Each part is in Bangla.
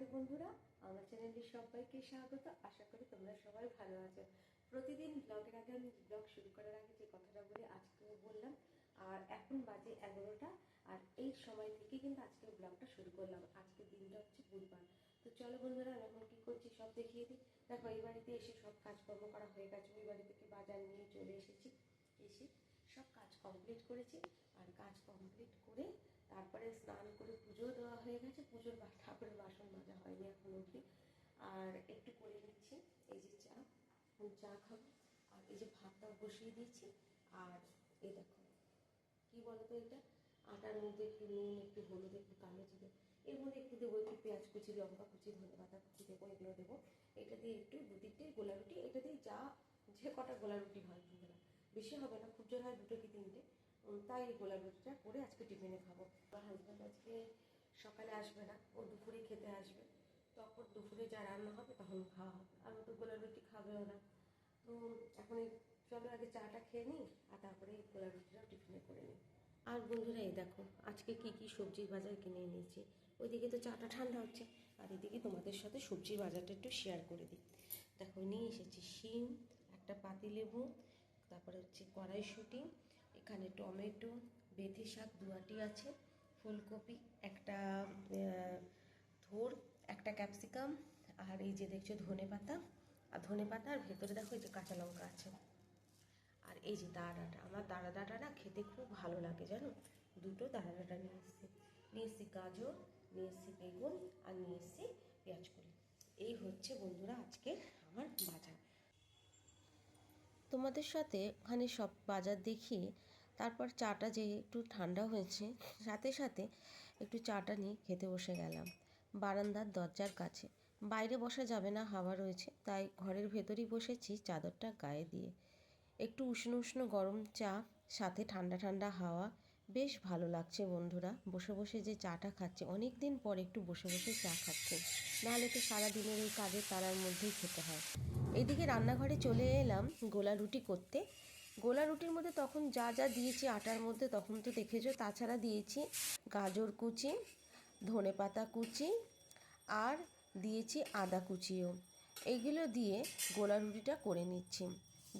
রাধে বন্ধুরা, আমার চ্যানেলে সবাইকে স্বাগত। আশা করি তোমরা সবাই ভালো আছো। প্রতিদিন ব্লগের আগে আমি ব্লগ শুরু করার আগে যে কথাটা বলি আজকেও বললাম, আর এখন বাজে এগারোটা, আর এই সময় থেকে কিন্তু আজকে ব্লগটা শুরু করলাম। আজকের দিনটা হচ্ছে বুধবার। তো চলো বন্ধুরা, আমি এখন কি করছি সব দেখিয়ে দিই। দেখো, এই বাড়িতে এসে সব কাজকর্ম করা হয়ে গেছে। ওই বাড়ি থেকে বাজার নিয়ে চলে এসেছি। এসে সব কাজ কমপ্লিট করেছি। আর কাজ কমপ্লিট করে তারপরে স্নান করে পুজো দেওয়া হয়ে গেছে, পুজোর ঠাকুরের বাসন মাজা হয়নি এখন অবধি। আর একটু করে নিচ্ছি, এই যে চা চা খাব। আর এই যে ভাতটা বসিয়ে দিয়েছি, আর এই দেখো, কি বলতো এটা? আটার মধ্যে একটু নুন, একটু হলুদ, একটু কালো জিরে, এর মধ্যে একটু দেবো একটু পেঁয়াজ কুচি, লঙ্কা কুচি, ধনে পাতা কুচি দেবো, এগুলো দেবো। এটা দিয়ে একটু দু তিনটে গোলা রুটি এটা দিয়ে যা, যে কটা গোলা রুটি হয় বেশি হবে না, খুব জোর হয় দুটো কি তিনটে। তাই এই গোলা রুটিটা করে আজকে টিফিনে খাব। আমার হাজব্যান্ড আজকে সকালে আসবে না, ও দুপুরে খেতে আসবে। তখন দুপুরে যা রান্না হবে তখন খাওয়া হবে। আর ও তো গোলা রুটি খাবেও না। তো এখন এই চলো আগে চাটা খেয়ে নিই আর তারপরে এই গোলা রুটিটাও টিফিনে করে নিই। আর বন্ধুরা এই দেখো, আজকে কি কি সবজির বাজার কিনে এনেছি। ওইদিকে তো চাটা ঠান্ডা হচ্ছে। আর এদিকে তোমাদের সাথে সবজির বাজারটা একটু শেয়ার করে দিই। দেখো নিয়ে এসেছি শিম, একটা পাতিলেবু, তারপরে হচ্ছে কড়াইশুঁটি এখানে টমেটো, বেথি শাক দুয়াটি আছে, ফুলকপি, একটা থোর একটা ক্যাপসিকাম, আর এই যে দেখছ ধনে পাতা, আর ধনে পাতা আর ভেতরে দেখো এই যে কাঁচা লঙ্কা আছে। আর এই যে দাঁড়াটা আমার দাঁড়া ডাঁটা না খেতে খুব ভালো লাগে, জানো? দুটো দাঁড়া ডাঁটা নিয়ে এসেছি। নিয়ে এসেছি গাজর, নিয়ে এসেছি বেগুন, আর নিয়ে এসেছি পেঁয়াজ কলি এই হচ্ছে বন্ধুরা আজকে আমার বাজার। তোমাদের সাথে ওখানে সব বাজার দেখিয়ে তারপর চাটা যে একটু ঠান্ডা হয়েছে, সাথে সাথে একটু চাটা নিয়ে খেতে বসে গেলাম বারান্দার দরজার কাছে। বাইরে বসা যাবে না, হাওয়া রয়েছে, তাই ঘরের ভেতরেই বসেছি চাদরটা গায়ে দিয়ে। একটু উষ্ণ উষ্ণ গরম চা, সাথে ঠান্ডা ঠান্ডা হাওয়া। বেশ ভালো লাগছে বন্ধুরা, বসে বসে যে চাটা খাচ্ছে অনেক দিন পর একটু বসে বসে চা খাচ্ছে। নাহলে তো সারাদিনের এই কাজের তারার মধ্যেই খেতে হয়। এদিকে রান্নাঘরে চলে এলাম গোলা রুটি করতে। গোলা রুটির মধ্যে তখন যা যা দিয়েছি আটার মধ্যে তখন তো দেখেছ, তাছাড়া দিয়েছি গাজর কুচি, ধনে পাতা কুচি আর দিয়েছি আদা কুচিও। এইগুলো দিয়ে গোলা রুটিটা করে নিচ্ছি।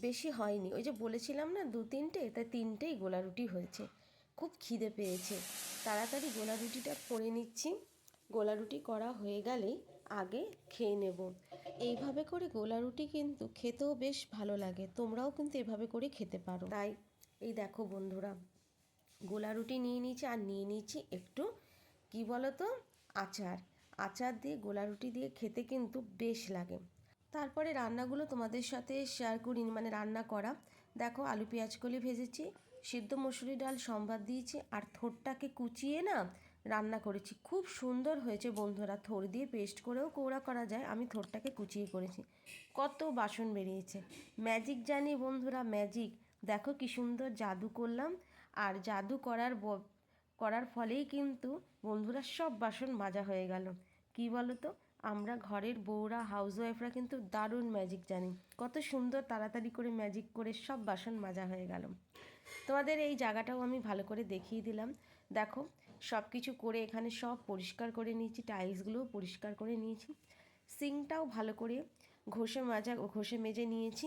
বেশি হয়নি। ওই যে বলেছিলাম না, দু তিনটে, তাই তিনটেই গোলা রুটি হয়েছে। খুব খিদে পেয়েছে। তাড়াতাড়ি গোলা রুটিটা করে নিচ্ছি। গোলা রুটি করা হয়ে গেলেই আগে খেয়ে নেব। এইভাবে করে গোলা রুটি কিন্তু খেতেও বেশ ভালো লাগে। তোমরাও কিন্তু এভাবে করে খেতে পারো। তাই, এই দেখো বন্ধুরা গোলা রুটি নিয়ে নিয়েছি আর নিয়ে নিয়েছি একটু, কি বলো তো আচার। আচার দিয়ে গোলা রুটি দিয়ে খেতে কিন্তু বেশ লাগে। তারপরে রান্নাগুলো তোমাদের সাথে শেয়ার করিনি মানে রান্না করা। দেখো, আলু পেঁয়াজ কলি ভেজেছি, সিদ্ধ মসুরি ডাল, সম্বাদ দিয়েছি, আর থোরটাকে কুচিয়ে না রান্না করেছি। খুব সুন্দর হয়েছে বন্ধুরা। থোর দিয়ে পেস্ট করেও কৌড়া করা যায়। আমি থোরটাকে কুচিয়ে করেছি। কত বাসন বেরিয়েছে। ম্যাজিক জানি বন্ধুরা, ম্যাজিক। দেখো কি সুন্দর জাদু করলাম। আর জাদু করার করার ফলেই কিন্তু বন্ধুরা সব বাসন মাজা হয়ে গেল। কি বলো তো আমরা ঘরের বউরা হাউসওয়াইফরা কিন্তু দারুণ ম্যাজিক জানি। কত সুন্দর তাড়াতাড়ি করে ম্যাজিক করে সব বাসন মাজা হয়ে গেল। তোমাদের এই জায়গাটাও আমি ভালো করে দেখিয়ে দিলাম। দেখো সব কিছু করে এখানে সব পরিষ্কার করে নিয়েছি টাইলসগুলোও পরিষ্কার করে নিয়েছি। সিঙ্কটাও ভালো করে ঘষে মাজা, ঘষে মেজে নিয়েছি।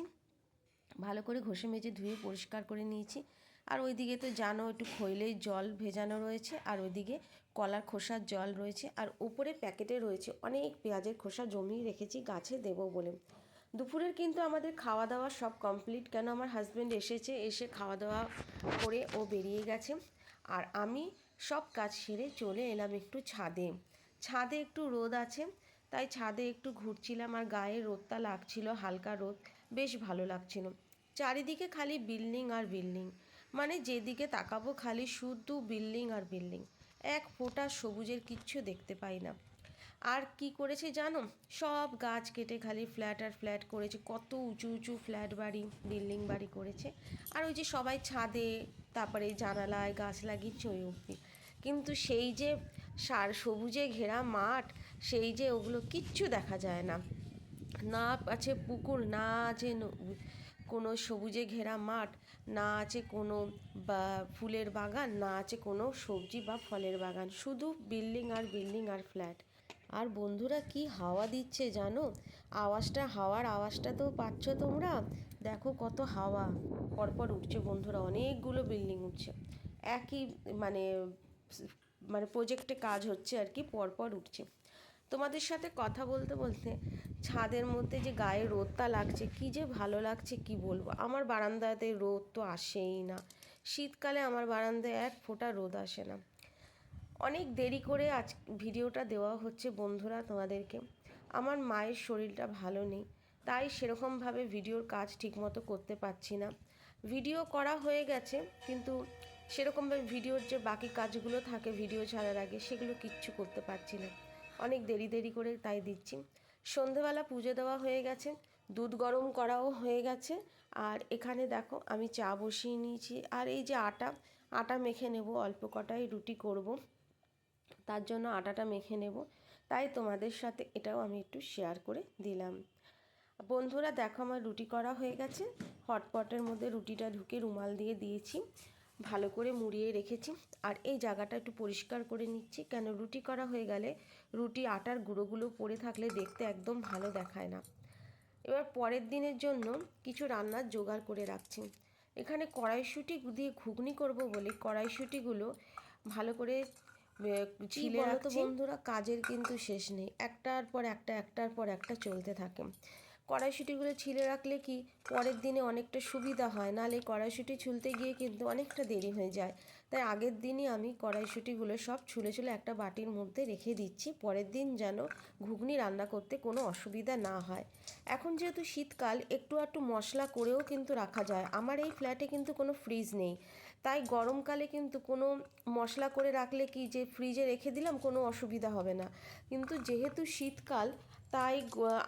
ভালো করে ঘষে মেজে ধুয়ে পরিষ্কার করে নিয়েছি। আর ওইদিকে তো জানো একটু খৈলের জল ভেজানো রয়েছে, আর ওইদিকে কলার খোসার জল রয়েছে, আর উপরে প্যাকেটে রয়েছে অনেক পেঁয়াজের খোসা জমিয়ে রেখেছি, গাছে দেবো বলে। দুপুরের কিন্তু আমাদের খাওয়া দাওয়া সব কমপ্লিট কেন আমার হাজব্যান্ড এসেছে, এসে খাওয়া দাওয়া করে ও বেরিয়ে গেছে। আর আমি সব কাজ সেরে চলে এলাম একটু ছাদে। ছাদে একটু রোদ আছে, তাই ছাদে একটু ঘুরছিলাম আর গায়ে রোদটা লাগছিল, হালকা রোদ। বেশ ভালো লাগছিল। চারিদিকে খালি বিল্ডিং আর বিল্ডিং। মানে যেদিকে তাকাবো খালি শুধু বিল্ডিং আর বিল্ডিং। এক ফোঁটা সবুজের কিচ্ছু দেখতে পাই না। আর কি করেছে জানো? সব গাছ কেটে খালি ফ্ল্যাট আর ফ্ল্যাট করেছে। কত উঁচু উঁচু ফ্ল্যাট বাড়ি বিল্ডিং বাড়ি করেছে। আর ওই যে সবাই ছাদে, তারপরে জানালায় গাছ লাগিয়েছে ওই অব্দি। কিন্তু সেই যে সার সবুজে ঘেরা মাঠ, সেই যে ওগুলো কিচ্ছু দেখা যায় না। না আছে পুকুর, না আছে কোনো সবুজে ঘেরা মাঠ, না আছে কোনো বা ফুলের বাগান, না আছে কোনো সবজি বা ফলের বাগান। শুধু বিল্ডিং আর বিল্ডিং আর ফ্ল্যাট আর বন্ধুরা কি হাওয়া দিচ্ছে জানো? আওয়াজটা, হাওয়ার আওয়াজটা তো পাচ্ছ তোমরা? দেখো কত হাওয়া। পরপর উঠছে বন্ধুরা, অনেকগুলো বিল্ডিং উঠছে। একই মানে মানে প্রজেক্টে কাজ হচ্ছে আর কি, পরপর উঠছে। তোমাদের সাথে কথা বলতে বলতে ছাদের মধ্যে যে গায়ে রোদটা লাগছে, কি যে ভালো লাগছে কি বলব? আমার বারান্দাতে রোদ তো আসেই না। শীতকালে আমার বারান্দায় এক ফোঁটা রোদ আসে না। অনেক দেরি করে আজ ভিডিওটা দেওয়া হচ্ছে বন্ধুরা তোমাদেরকে। আমার মায়ের শরীরটা ভালো নেই, তাই সেরকমভাবে ভিডিওর কাজ ঠিকমতো করতে পারছি না। ভিডিও করা হয়ে গেছে, কিন্তু সেরকমভাবে ভিডিওর যে বাকি কাজগুলো থাকে ভিডিও ছাড়ার আগে, সেগুলো কিচ্ছু করতে পারছি না। অনেক দেরি দেরি করে তাই দিচ্ছি। সন্ধেবেলা পুজো দেওয়া হয়ে গেছে, দুধ গরম করাও হয়ে গেছে, আর এখানে দেখো আমি চা বসিয়ে নিয়েছি। আর এই যে আটা আটা মেখে নেব, অল্প কটাই রুটি করব। তার জন্য আটাটা মেখে নেব। তাই তোমাদের সাথে এটাও আমি একটু শেয়ার করে দিলাম। বন্ধুরা, দেখো আমার রুটি করা হয়ে গেছে। হটপটের মধ্যে রুটিটা ঢুকে রুমাল দিয়ে দিয়েছি। ভালো করে মুড়িয়ে রেখেছি। আর এই জায়গাটা একটু পরিষ্কার করে নিচ্ছি। কেন রুটি করা হয়ে গেলে রুটি আটার গুঁড়োগুলো পড়ে থাকলে দেখতে একদম ভালো দেখায় না। এবার পরের দিনের জন্য কিছু রান্নার জোগাড় করে রাখছি। এখানে কড়াইশুঁটি দিয়ে ঘুগনি করব বলে কড়াইশুঁটিগুলো ভালো করে ছিলে বন্ধুরা কাজের কিন্তু শেষ নেই। একটার পর একটা একটার পর একটা চলতে থাকে। কড়াইশুঁটিগুলো ছিলে রাখলে কি পরের দিনে অনেকটা সুবিধা হয়? নাহলে কড়াইশুঁটি ছুলতে গিয়ে কিন্তু অনেকটা দেরি হয়ে যায়। তাই আগের দিনই আমি কড়াইশুঁটিগুলো সব ছুলে ছুলে একটা বাটির মধ্যে রেখে দিচ্ছি। পরের দিন যেন ঘুগনি রান্না করতে কোনো অসুবিধা না হয়। এখন যেহেতু শীতকাল, একটু একটু মশলা করেও কিন্তু রাখা যায়। আমার এই ফ্ল্যাটে কিন্তু কোনো ফ্রিজ নেই। তাই গরমকালে কিন্তু কোনো মশলা করে রাখলে কি যে ফ্রিজে রেখে দিলাম কোনো অসুবিধা হবে না। কিন্তু যেহেতু শীতকাল তাই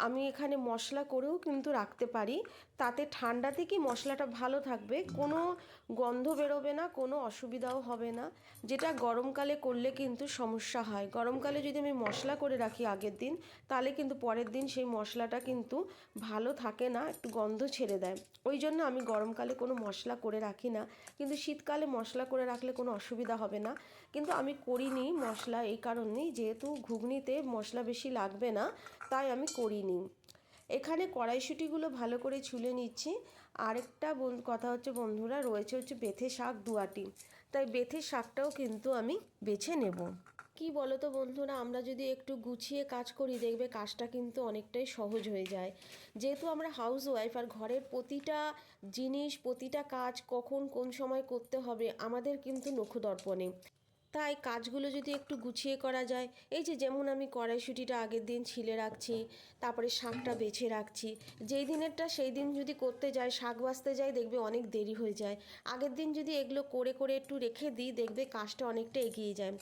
আমি এখানে মশলা করেও কিন্তু রাখতে পারি। তাতে ঠান্ডাতে কি মশলাটা ভালো থাকবে, কোনো গন্ধ বেরোবে না, কোনো অসুবিধাও হবে না। যেটা গরমকালে করলে কিন্তু সমস্যা হয়। গরমকালে যদি আমি মশলা করে রাখি আগের দিন, তাহলে কিন্তু পরের দিন সেই মশলাটা কিন্তু ভালো থাকে না, একটু গন্ধ ছেড়ে দেয়। ওই জন্য আমি গরমকালে কোনো মশলা করে রাখি না। কিন্তু শীতকালে মশলা করে রাখলে কোনো অসুবিধা হবে না। কিন্তু আমি করিনি মশলা এই কারণেই, যেহেতু ঘুগনিতে মশলা বেশি লাগবে না তাই আমি করিনি। এখানে কড়াইশুঁটিগুলো ভালো করে ছুলে নিচ্ছি। আরেকটা কথা হচ্ছে বন্ধুরা, রয়েছে হচ্ছে বেথে শাক দুয়াটি তাই বেথে শাকটাও কিন্তু আমি বেছে নেব। কি বলো তো বন্ধুরা, আমরা যদি একটু গুছিয়ে কাজ করি, দেখবে কাজটা কিন্তু অনেকটাই সহজ হয়ে যায়। যেহেতু আমরা হাউস ওয়াইফ আর ঘরের প্রতিটা জিনিস, প্রতিটা কাজ কখন কোন সময় করতে হবে, আমাদের কিন্তু নখদর্পণে। তাই কাজগুলো যদি একটু গুছিয়ে করা যায়, এই যে যেমন আমি কড়াইশুঁটিটা আগের দিন ছিলে রাখছি, তারপরে শাকটা বেছে রাখছি, যেই দিনেরটা সেই দিন যদি করতে যাই, শাক বাছতে যাই, দেখবে অনেক দেরি হয়ে যায়। আগের দিন যদি এগুলো করে করে একটু রেখে দিই, দেখবে কাজটা অনেকটা এগিয়ে যায়।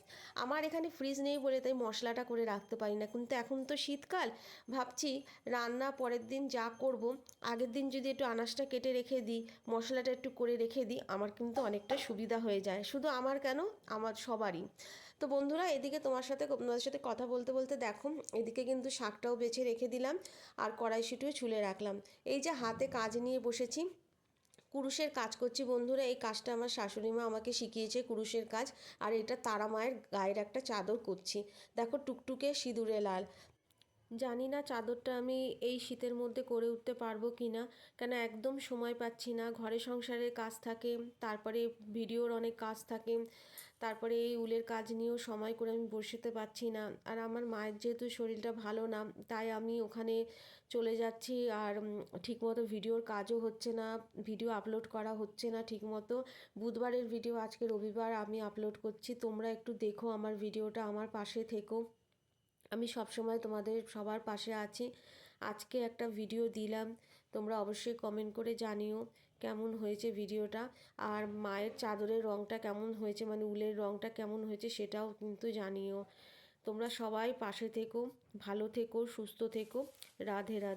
আমার এখানে ফ্রিজ নেই বলে তাই মশলাটা করে রাখতে পারি না, কিন্তু এখন তো শীতকাল, ভাবছি রান্না পরের দিন যা করব, আগের দিন যদি একটু আনাজটা কেটে রেখে দিই, মশলাটা একটু করে রেখে দিই, আমার কিন্তু অনেকটা সুবিধা হয়ে যায়। শুধু আমার কেন, আমার সব সবারই তো বন্ধুরা, এদিকে তোমার সাথে তোমাদের সাথে কথা বলতে বলতে দেখো, এদিকে কিন্তু শাকটাও বেছে রেখে দিলাম আর কড়াইশুটিও ছুলে রাখলাম। এই যে হাতে কাজ নিয়ে বসেছি, কুরুশের কাজ করছি বন্ধুরা, এই কাজটা আমার শাশুড়ি মা আমাকে শিখিয়েছে কুরুশের কাজ আর এটা তারা মায়ের গায়ের একটা চাদর করছি। দেখো টুকটুকে সিঁদুরে লাল। জানি না চাদরটা আমি এই শীতের মধ্যে করে উঠতে পারব কি না কেন একদম সময় পাচ্ছি না। ঘরে সংসারের কাজ থাকে, তারপরে ভিডিওর অনেক কাজ থাকে। তারপরে এই উলের কাজ নিয়েও সময় করে আমি বসতে পারছি না। আর আমার মায়ের যেহেতু শরীরটা ভালো না, তাই আমি ওখানে চলে যাচ্ছি আর ঠিকমতো ভিডিওর কাজও হচ্ছে না, ভিডিও আপলোড করা হচ্ছে না ঠিকমতো। বুধবারের ভিডিও, আজকে রবিবার আমি আপলোড করছি। তোমরা একটু দেখো আমার ভিডিওটা, আমার পাশে থেকো। আমি সবসময় তোমাদের সবার পাশে আছি। আজকে একটা ভিডিও দিলাম। তোমরা অবশ্যই কমেন্ট করে জানিও কেমন হয়েছে ভিডিওটা আর মায়ের চাদরের রঙটা কেমন হয়েছে মানে উলের রঙটা কেমন হয়েছে সেটাও কিন্তু জানিও। তোমরা সবাই পাশে থেকো, ভালো থেকো, সুস্থ থেকো। রাধে রাধে।